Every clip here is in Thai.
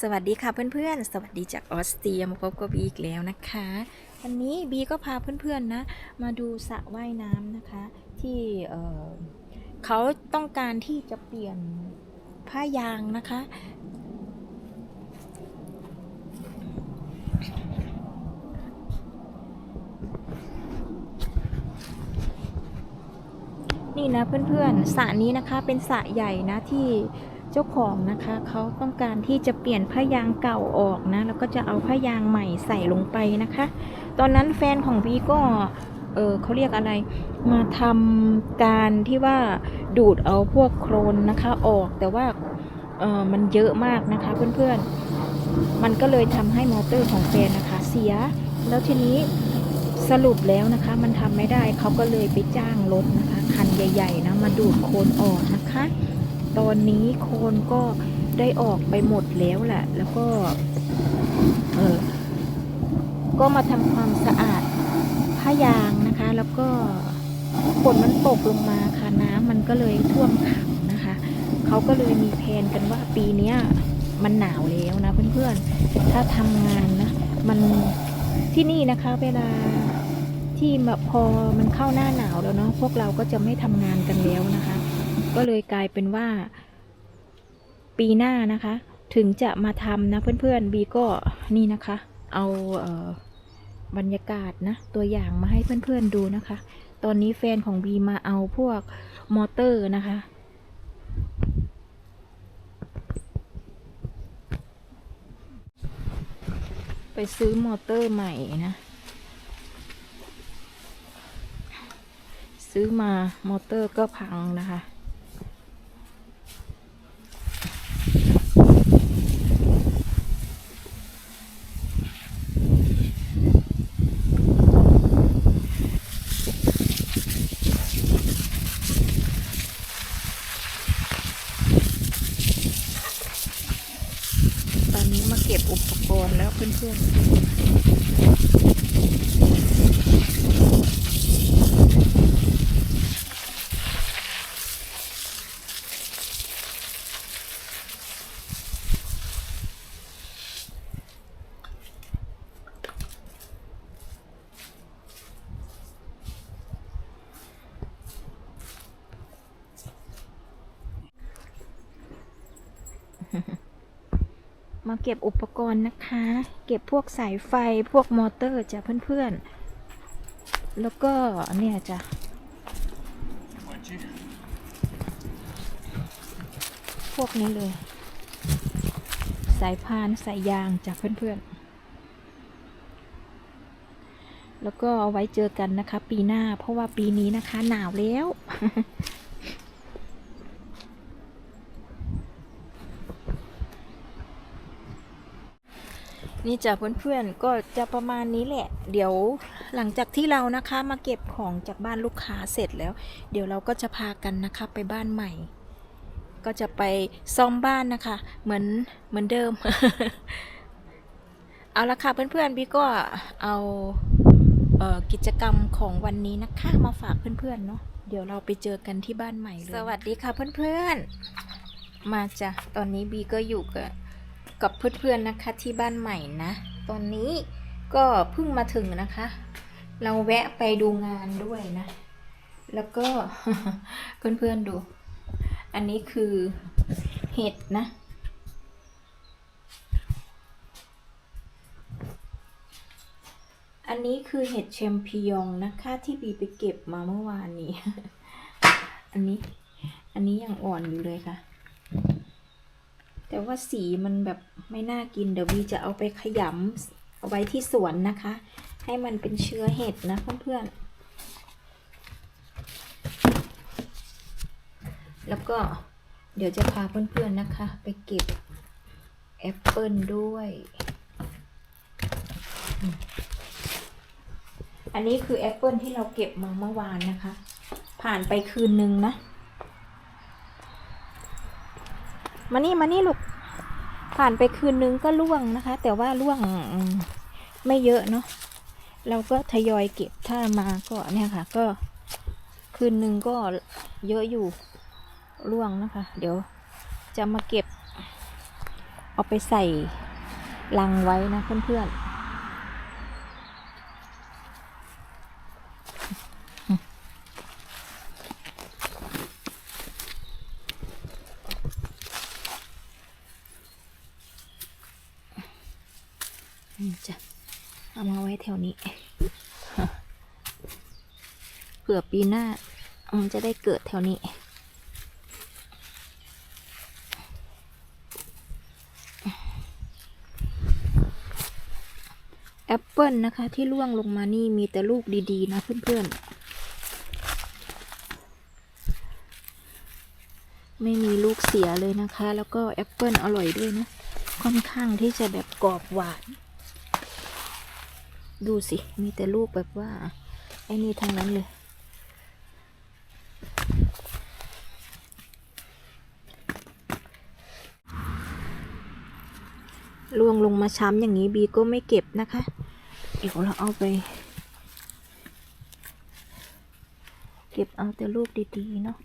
สวัสดีค่ะเพื่อนๆ สวัสดีจากออสเตรียมาพบกับบีอีกแล้วนะคะ วันนี้บีก็พาเพื่อนๆนะ มาดูสระว่ายน้ำนะคะ ที่เอ่อเขาต้องการที่จะเปลี่ยนผ้ายางนะคะ นี่นะเพื่อนๆสระนี้นะคะเป็นสระใหญ่นะที่ จ้าของนะคะเขาต้องการที่จะเปลี่ยนผ้ายางเก่าออกนะ แล้วก็จะเอาผ้ายางใหม่ใส่ลงไปนะคะ ตอนนั้นแฟนของบีก็เออเขาเรียกอะไรมาทำการที่ว่าดูดเอาพวกโครนนะคะออกแต่ว่าเออมันเยอะมากนะคะเพื่อนๆ มันก็เลยทำให้มอเตอร์ของแฟนนะคะ เสีย แล้วทีนี้สรุปแล้วนะคะ มันทำไม่ได้เขาก็เลยไปจ้างรถนะคะ คันใหญ่ ๆนะมาดูดโคลนออกนะคะ ตอนนี้โคนก็ได้ออกไปหมดแล้วแหละ แล้วก็ เออ ก็มาทำความสะอาดผ้ายางนะคะ แล้วก็ฝนมันตกลงมาค่ะน้ำมันก็เลยท่วมขังนะคะ เขาก็เลยมีแผนกันว่าปีนี้มันหนาวแล้วนะเพื่อนๆ ถ้าทำงานนะ มันที่นี่นะคะ เวลาที่แบบพอมันเข้าหน้าหนาวแล้วเนาะพวกเราก็จะไม่ทำงานกันแล้วนะคะ ก็เลยกลายเป็นว่า ปีหน้านะคะ ถึงจะมาทำนะเพื่อนๆบีก็นี่นะคะ เอาเออบรรยากาศนะ ตัวอย่างมาให้เพื่อนๆดูนะคะ ตอนนี้แฟนของบีมาเอาพวกมอเตอร์นะคะไปซื้อมอเตอร์ใหม่นะ ซื้อมามอเตอร์ก็พังนะคะ কিন্তু Mm-hmm. มาเก็บอุปกรณ์นะคะ เก็บพวกสายไฟพวกมอเตอร์จ้ะเพื่อนๆ แล้วก็เนี่ยจ้ะพวกนี้เลย สายพานสายยางจากเพื่อนๆ แล้วก็เอาไว้เจอกันนะคะ ปีหน้าเพราะว่าปีนี้นะคะ หนาวแล้ว นี่จ้ะเพื่อนๆก็จะประมาณนี้แหละ เดี๋ยวหลังจากที่เรานะคะมาเก็บของจากบ้านลูกค้าเสร็จแล้ว เดี๋ยวเราก็จะพากันนะคะไปบ้านใหม่ ก็จะไปซ่อมบ้านนะคะ เหมือนเหมือนเดิม เอาละค่ะเพื่อนๆพี่ก็เอาเอ่อกิจกรรมของวันนี้นะคะมาฝากเพื่อนๆเนาะเดี๋ยวเราไปเจอกันที่บ้านใหม่เลย สวัสดีค่ะเพื่อนๆ มาจ้ะ ตอนนี้บีก็อยู่กับ กับเพื่อนๆนะคะที่บ้านใหม่นะ ตอนนี้ก็เพิ่งมาถึงนะคะ เราแวะไปดูงานด้วยนะ แล้วก็เพื่อนๆดู อันนี้คือเห็ดนะอันนี้คือเห็ดแชมพิยองนะคะที่บีไปเก็บมาเมื่อวานนี้ อันนี้ อันนี้ยังอ่อนอยู่เลยค่ะ แต่ว่าสีมันแบบไม่น่ากินเดี๋ยวบีจะเอาไปขยำเอาไว้ที่สวนนะคะ ให้มันเป็นเชื้อเห็ดนะเพื่อนๆ แล้วก็เดี๋ยวจะพาเพื่อนๆนะคะ ไปเก็บแอปเปิลด้วย อันนี้คือแอปเปิลที่เราเก็บมาเมื่อวานนะคะ ผ่านไปคืนนึงนะ มานี่มานี่ลูก ผ่านไปคืนนึงก็ล่วงนะคะ แต่ว่าล่วงไม่เยอะเนาะเราก็ทยอยเก็บถ้ามาก็เนี่ยค่ะ ก็คืนนึงก็เยอะอยู่ร่วงนะคะ เดี๋ยวจะมาเก็บ เอาไปใส่ลังไว้นะเพื่อนๆนี่จ้ะเอามาไว้แถวนี้ เผื่อปีหน้า มันจะได้เกิดแถวนี้ แอปเปิลนะคะ ที่ร่วงลงมานี่มีแต่ลูกดีๆ นะเพื่อน ๆ ไม่มีลูกเสียเลยนะคะ แล้วก็แอปเปิลอร่อยด้วยนะ ค่อนข้างที่จะแบบกรอบหวาน ดูสิ มีแต่ลูกแบบว่า ไอ้นี่ทั้งนั้นเลย ล่วงลงมาช้ำอย่างนี้บีก็ไม่เก็บนะคะ เดี๋ยวเราเอาไป เก็บเอาแต่ลูกดี ๆ เนาะ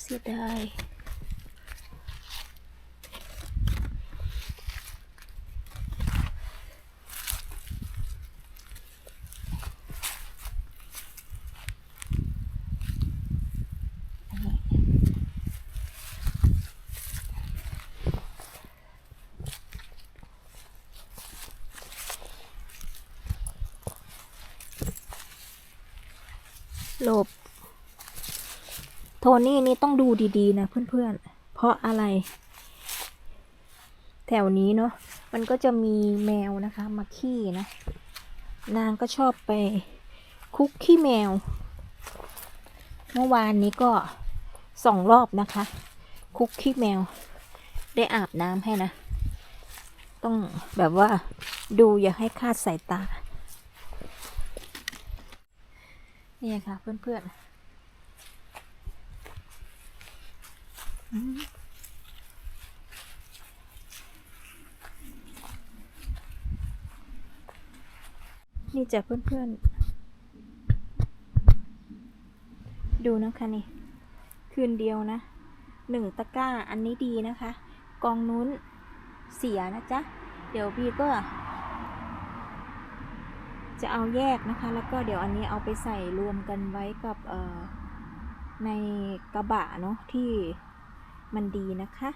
เสียดาย หลบ โทนี่นี่ต้องดูดีๆ นะเพื่อนๆ เพราะอะไร แถวนี้เนาะ มันก็จะมีแมวนะคะ มาขี้นะ นางก็ชอบไปคุกขี้แมว เมื่อวานนี้ก็สองรอบนะคะ คุกขี้แมว ได้อาบน้ำให้นะ ต้องแบบว่าดูอย่าให้คาดสายตา เนี่ค่ะเพื่อนๆอืมนี่จ้ะเพื่อนๆ ดูนะคะนี่ คืนเดียวนะหนึ่งตะกร้าอันนี้ดีนะคะ กองนู้นเสียนะจ๊ะ เดี๋ยวพี่ก็ จะเอาแยกนะคะ แล้วก็เดี๋ยวอันนี้เอาไปใส่รวมกันไว้กับในกระบะเนาะที่มันดีนะคะ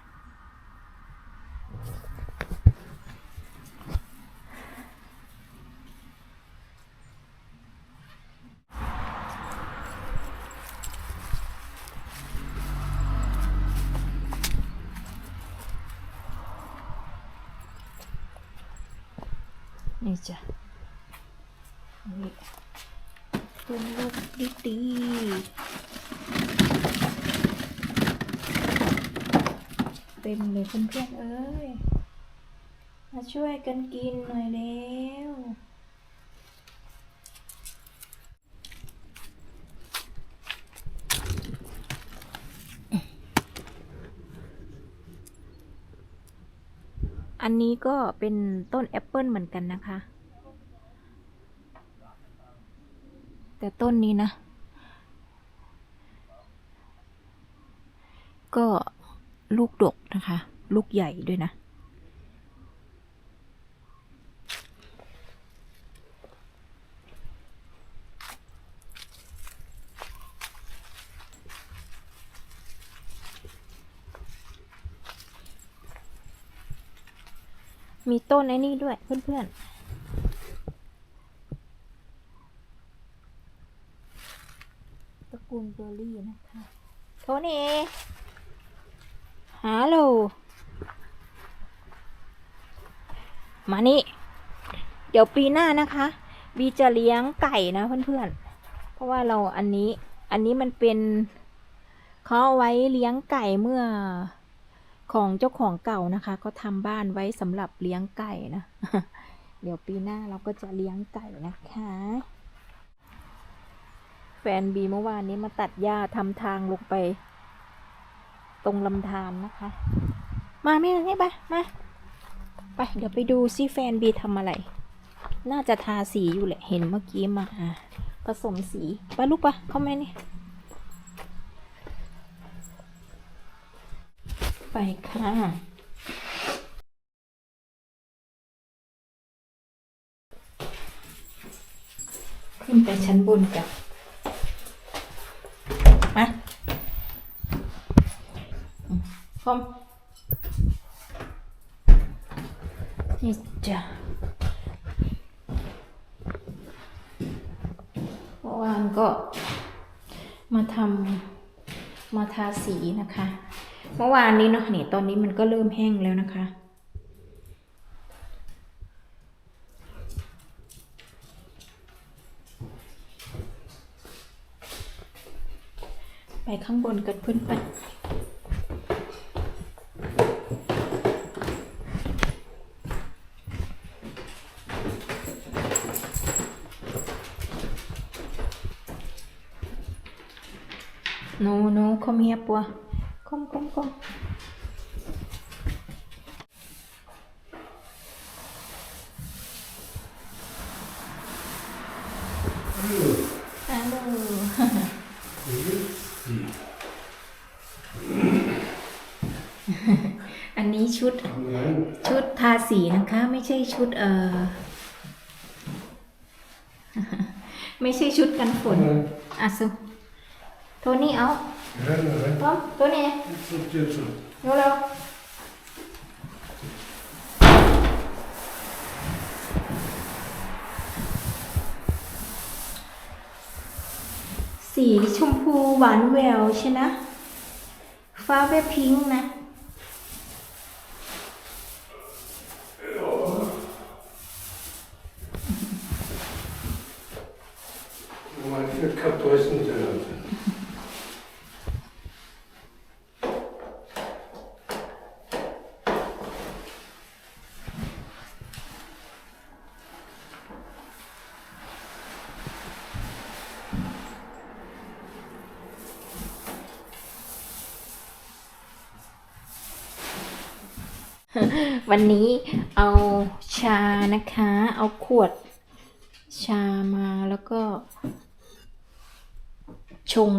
นี่จ้ะ นี่เป็นลูกดีๆเต็มเลยเพื่อนๆเอ้ย มาช่วยกันกินหน่อยเร็วอันนี้ก็เป็นต้นแอปเปิลเหมือนกันนะคะ แต่ต้นนี้นะ ก็ลูกดกนะคะ ลูกใหญ่ด้วยนะ มีต้นไอ้นี่ด้วยเพื่อนๆ ระกูลเบอร์รี่นะคะโทนี่ฮัลโหลมานี่ เดี๋ยวปีหน้านะคะ บีจะเลี้ยงไก่นะเพื่อนๆ เพราะว่าเราอันนี้ อันนี้มันเป็นเขาเอาไว้เลี้ยงไก่เมื่อของเจ้าของเก่านะคะ ก็ทำบ้านไว้สำหรับเลี้ยงไก่นะ เดี๋ยวปีหน้าเราก็จะเลี้ยงไก่นะคะแแฟนบีเมื่อวานนี้มาตัดหญ้าทำทางลงไป ตรงลำธารนะคะ มาไม่เลนี่ปมาไปเดี๋ยวไปดูซิแฟนบีทำอะไร น่าจะทาสีอยู่แหละเห็นเมื่อกี้มาผสมสีไปลุกปะเข้ามานี่ไปค่ะขึ้นไปชั้นบนกับ มาอืมพร้อมนี่จ้ะเมื่อวานก็มาทำมาทาสีนะคะ เมื่อวานนี้เนาะนี่ตอนนี้มันก็เริ่มแห้งแล้วนะคะ ข้างบนกันเพื่อนไป No, no, kom her, bror. Kom, kom, kom. Hallo. อันนี้ชุด ชุดทาสีนะคะ ไม่ ใช่ชุดเอ่อไม่ใช่ชุดกันฝนอะสุโทนี่เอาพร้อมตัวนี้เร็วเร็วสีชมพูหวานแหววใช่นะ ฟ้าแบบพิงค์นะ Manche Kartäuschen sind. วันนี้เอาชานะคะ เอาขวดชามาแล้วก็ ชง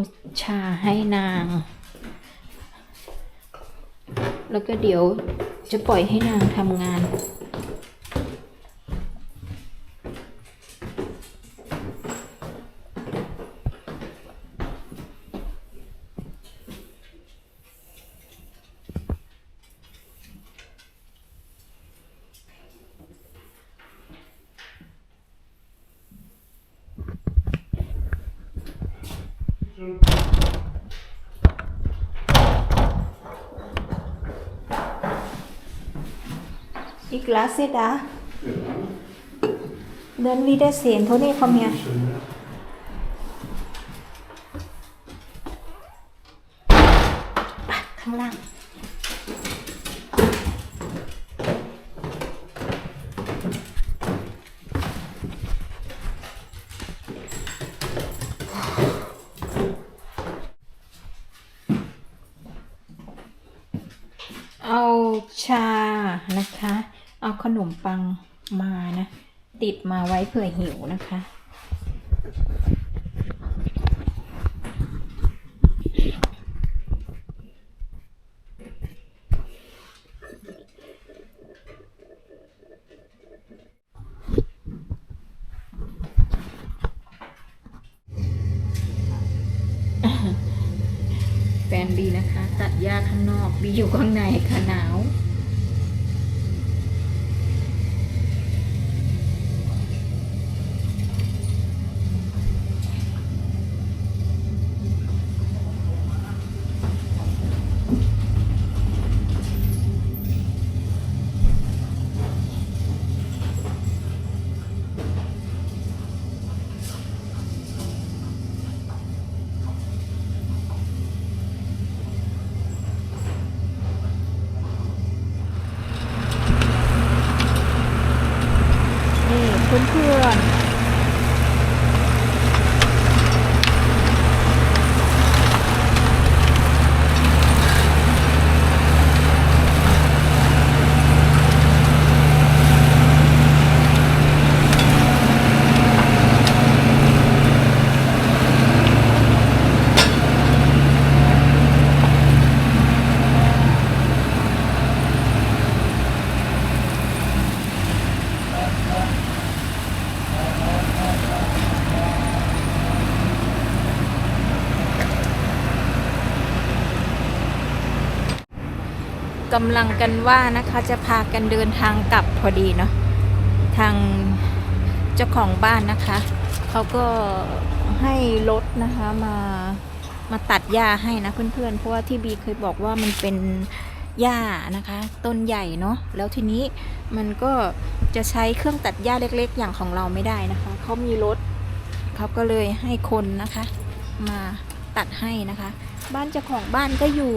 ชาให้นาง แล้วก็เดี๋ยวจะปล่อยให้นางทำงาน Ich lasse da. Dann wiedersehen. Toni, komm her. schön. ข้างล่าง เอาชานะคะ เอาขนมปังมานะ ติดมาไว้เผื่อหิวนะคะ แฟนบีนะคะ ตัดหญ้าข้างนอกบีอยู่ข้างในค่ะหนาว เกำลังกันว่านะคะจะพากันเดินทางกลับพอดีเนาะทางเจ้าของบ้านนะคะ เขาก็ให้รถนะคะมามาตัดหญ้าให้นะเพื่อนๆ เพราะว่าที่บีเคยบอกว่ามันเป็นหญ้านะคะ ต้นใหญ่เนาะแล้วทีนี้มันก็จะใช้เครื่องตัดหญ้าเล็ก ๆ อย่างของเราไม่ได้นะคะเขามีรถเขาก็เลยให้คนนะคะ มาตัดให้นะคะ บ้านเจ้าของบ้านก็อยู่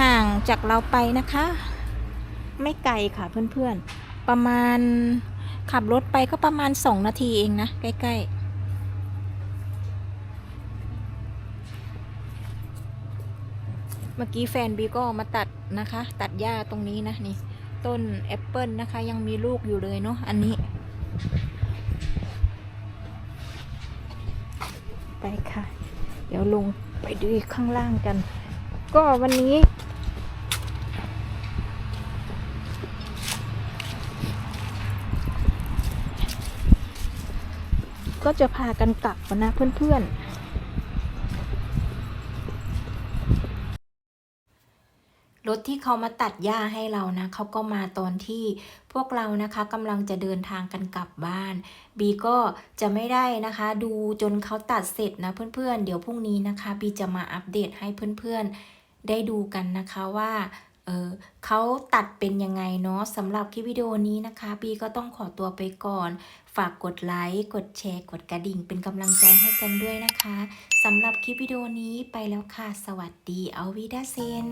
ห่างจากเราไปนะคะ ไม่ไกลค่ะเพื่อนๆ ประมาณขับรถไปก็ประมาณ 2 นาทีเองนะ ใกล้ๆเมื่อกี้แฟนบีก็มาตัดนะคะ ตัดหญ้าตรงนี้นะนี่ต้นแอปเปิลนะคะ ยังมีลูกอยู่เลยเนาะอันนี้ ไปค่ะ เดี๋ยวลงไปดูข้างล่างกัน ก็วันนี้ ก็จะพากันกลับนะเพื่อนๆ รถที่เขามาตัดหญ้าให้เรานะเขาก็มาตอนที่พวกเรานะคะกำลังจะเดินทางกันกลับบ้าน บีก็จะไม่ได้นะคะ ดูจนเขาตัดเสร็จนะเพื่อนๆ เดี๋ยวพรุ่งนี้นะคะ บีจะมาอัปเดตให้เพื่อนๆได้ดูกันนะคะว่า เออเขาตัดเป็นยังไงเนาะสำหรับคลิปวิดีโอนี้นะคะบีก็ต้องขอตัวไปก่อน ฝากกดไลค์กดแชร์ กดกระดิ่ง เป็นกำลังใจให้กันด้วยนะคะสำหรับคลิปวิดีโอนี้ไปแล้วค่ะ สวัสดีเอาวิดาเซน